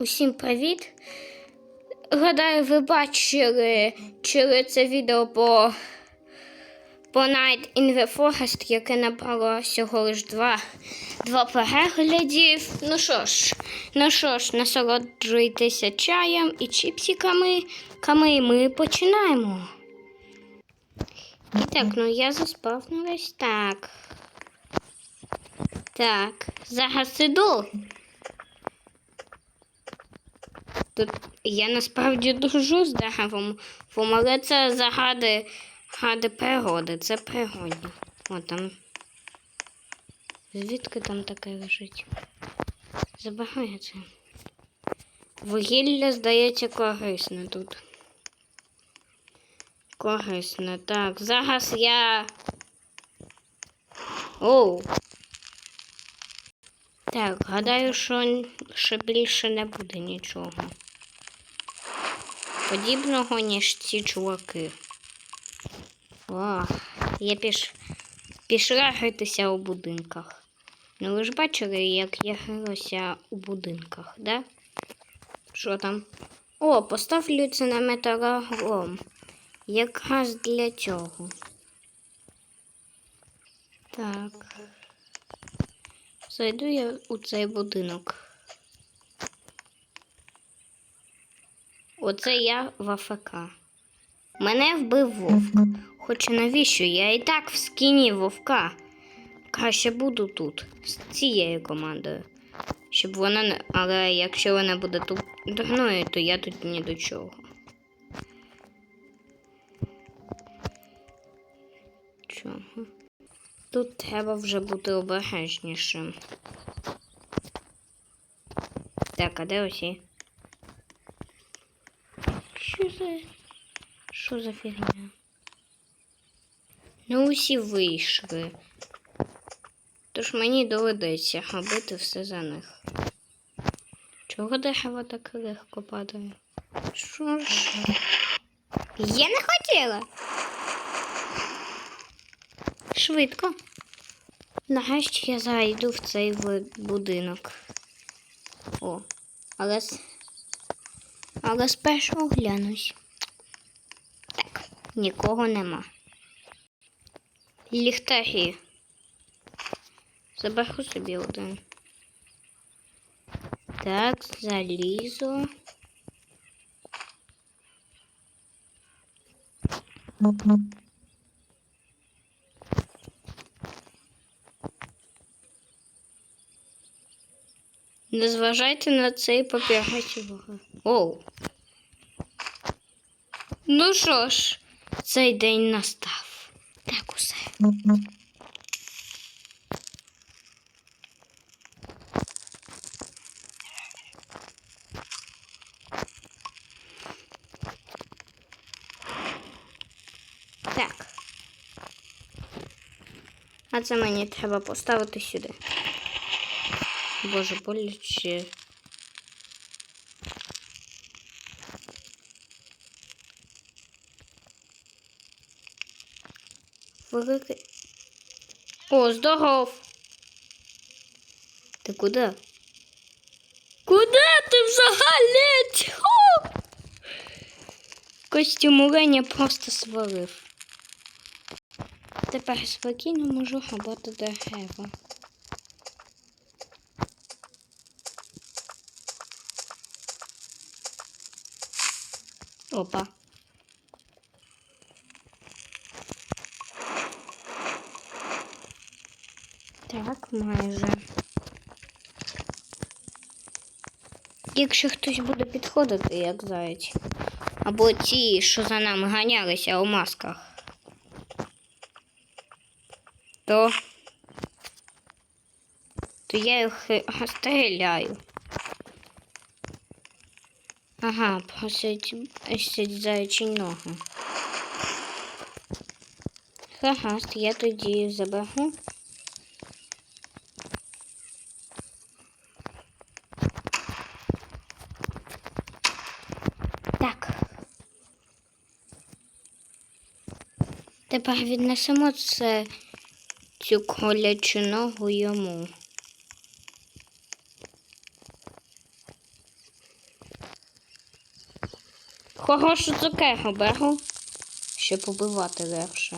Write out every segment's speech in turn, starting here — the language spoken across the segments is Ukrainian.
Усім привіт! Гадаю, ви бачили чили це відео по, по Night in the Forest, яке набрало всього лиш два, два переглядів. Ну що ж, ну що ж, насолоджуйтеся чаєм і чіпсиками. Ками, ми починаємо. І так, ну я заспавнилась. Так. Так, зараз іду. Тут я насправді дружу з деревом, але це загади гади природи, це природні. О, там. Звідки там таке лежить? Забагає це. Вугілля, здається, корисне тут. Корисне. Так, зараз я. Оу. Так, гадаю, що ще більше не буде нічого. Подібного, ніж ці чуваки. О, я піш... пішла гритися у будинках. Ну ви ж бачили, як я гралася у будинках, да? Що там? О, поставлю це на металогром. Якраз для цього. Так. Зайду я у цей будинок. Оце я в АФК. Мене вбив вовк. Хоча навіщо? Я і так в скіні вовка. Краще буду тут, з цією командою. Щоб вона не. Але якщо вона буде тут дурною, то я тут ні до чого. Чого? Тут треба вже бути обережнішим. Так, а де усі? Що за. Що за фігня? Ну, усі вийшли. Тож мені доведеться робити все за них. Чого дерево так легко падає? Що ж? Я не хотіла. Швидко. Нарешті я зайду в цей будинок. О, але, але спершу оглянусь. Так, нікого нема. Ліхтарі. Заберу собі один. Так, залізо. Не зважайте на цей вогонь. Оу. Ну що ж, цей день настав. Так усе. Так. А це мені треба поставити сюди. Боже, боляче. Великий. О, здоров. Ти куди? Куди ти взагалі? Костюм Уреня просто свалив. Тепер спокійно можу робити дерева. Опа. Так, майже. Якщо хтось буде підходити, як заєць, або ті, що за нами ганялися у масках, то, то я їх стріляю. Ага, просить заячі ноги. Гаразд, я тоді заберу. Так. Тепер віднесемо це цю колячу ногу йому. Хорошу цукерку беру, щоб побивати легше.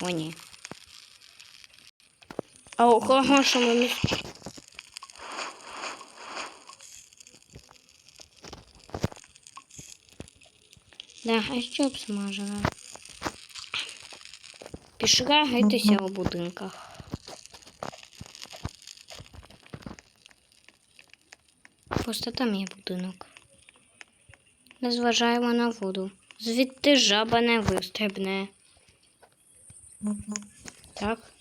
О, ні. А у хорошому місці. Да, а що обсмажила? Пішла гритися у будинках. Просто там є будинок. Не зважаємо на воду. Звідти жаба не вистрибне. Так?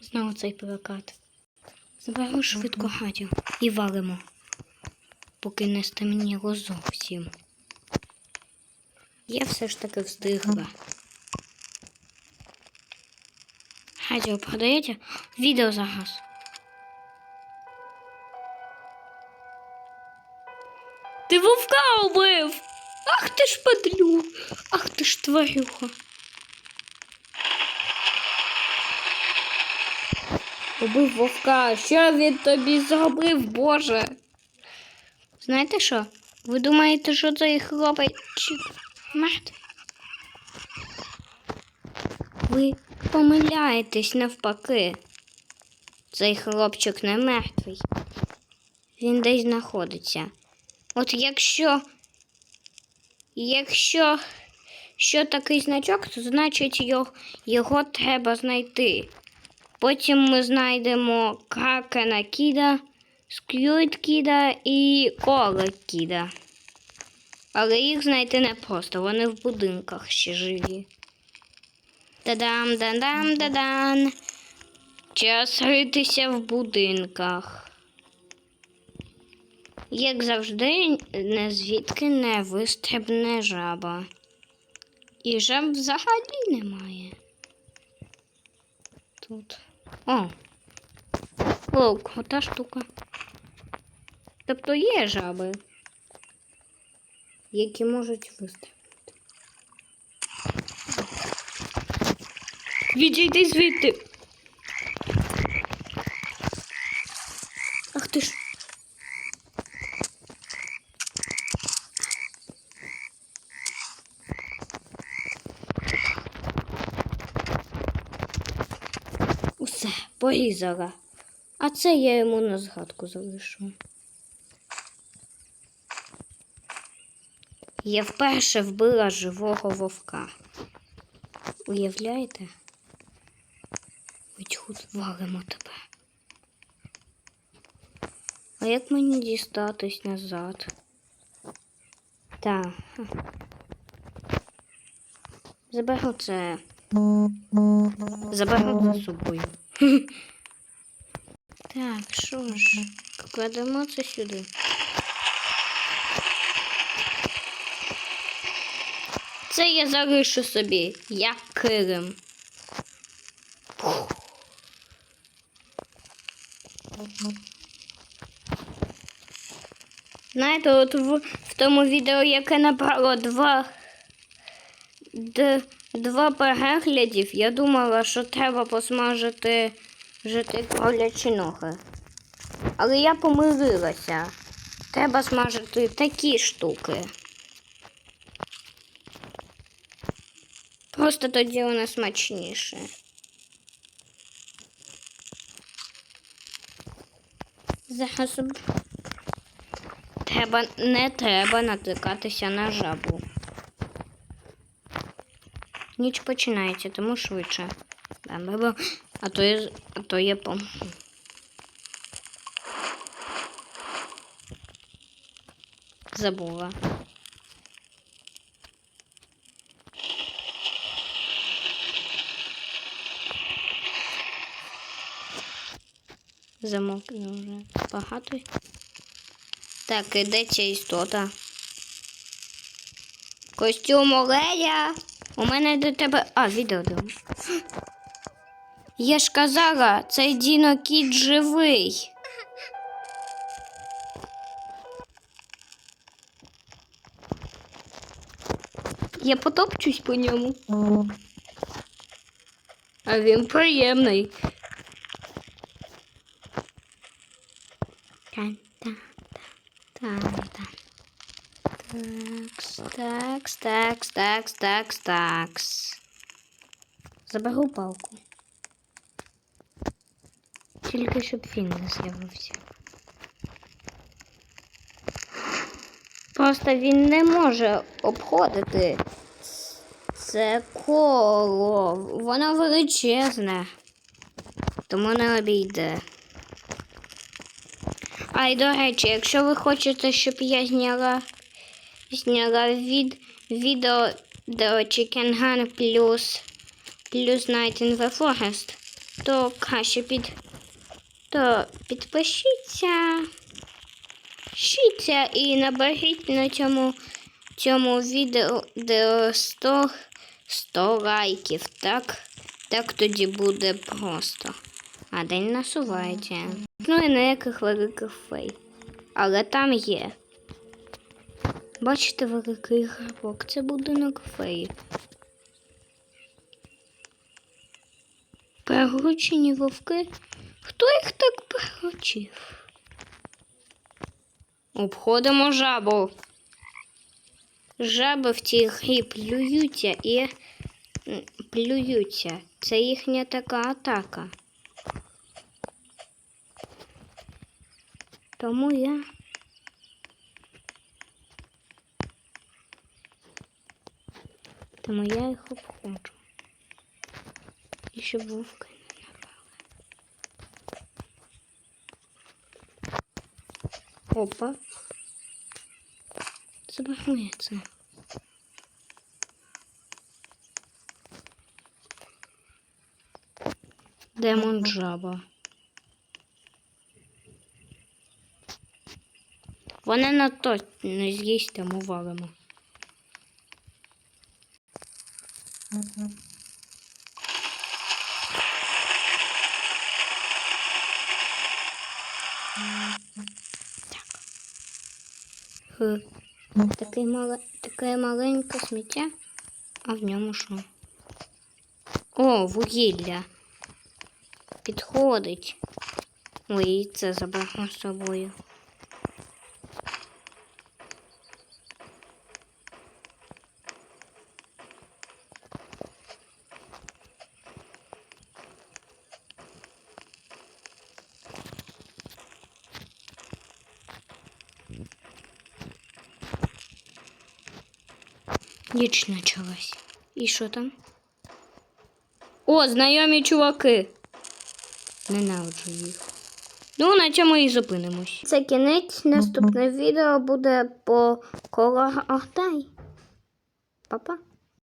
Знову цей плакат. Заберу швидко гадю і валимо, поки не стемніло зовсім. Я все ж таки встигла. Радіо продаєте? Відео загас. Ти вовка убив! Ах ти ж падлю! Ах ти ж тварюха! Убив вовка. Що він тобі зробив, Боже? Знаєте що? Ви думаєте, що цей хлопчик мертвий? Ви помиляєтесь навпаки. Цей хлопчик не мертвий. Він десь знаходиться. От якщо. Якщо що такий значок, то значить його, його треба знайти. Потім ми знайдемо кракена кіда, сквюд кіда і кола кіда. Але їх знайти непросто, вони в будинках ще живі. Та-дам, да-дам, да-дан. Час ритися в будинках. Як завжди, не звідки не вистрибне жаба. І жаб взагалі немає. Тут. О. О, ота штука. Тобто є жаби, які можуть вистрілити. Відійди звідти. Ах ти ж. Усе, порізала. А це я йому на згадку залишу. Я вперше вбила живого вовка. Уявляєте? Витьхут валимо тебе. А як мені дістатись назад? Так. Заберу це. Заберу за собою. Так, що ж, кладемо це сюди. Це я залишу собі, як килим. Знаєте, от в, в тому відео, яке набрало два, д, два переглядів, я думала, що треба посмажити жити кролячі ноги. Але я помилилася. Треба смажити такі штуки. Просто тоді воно смачніше. Зараз треба, не треба натикатися на жабу. Ніч починається, тому швидше. Бам-бам-бам. А то є, а то є пом. Забула. Замок вже багато. Так, іде ця істота. Костюм Олея. У мене до тебе. А, відео дам. Я ж казала, цей Діно живий. Я потопчусь по ньому. А він приємний. Тан-тан-тан-тан. Такс, такс, такс, такс, такс. Заберу палку. Тільки щоб він не з'явився. Просто він не може обходити це коло. Воно величезне. Тому не обійде. А й до речі, якщо ви хочете, щоб я зняла, зняла від, відео до Chicken Gun плюс, плюс Night in the Forest, то краще під, то підпишіться. Пишіться і наберіть на цьому, цьому відео де 100, 100 лайків. Так, так тоді буде просто. А день насувається. Ну і ніяких великих фей. Але там є. Бачите, великий грибок. Це будинок феї. Пригучені вовки. Хто їх так приручив? Обходимо жабу. Жаби в цій грі плюються і плюються. Це їхня така атака. Тому я. Тому я їх обходжу. І щоб вовки не напали. Опа. Забагується. Демон жаба. Вона на то не з'їсть, тому валимо. Так. Таке, мале, таке маленьке сміття, а в ньому що? О, вугілля. Підходить. Ой, це забрала з собою. Ніч почалась. І що там? О, знайомі чуваки. Ненавиджу їх. Ну, на цьому і зупинимось. Це кінець. Наступне відео буде по коло Ахтай. Па-па.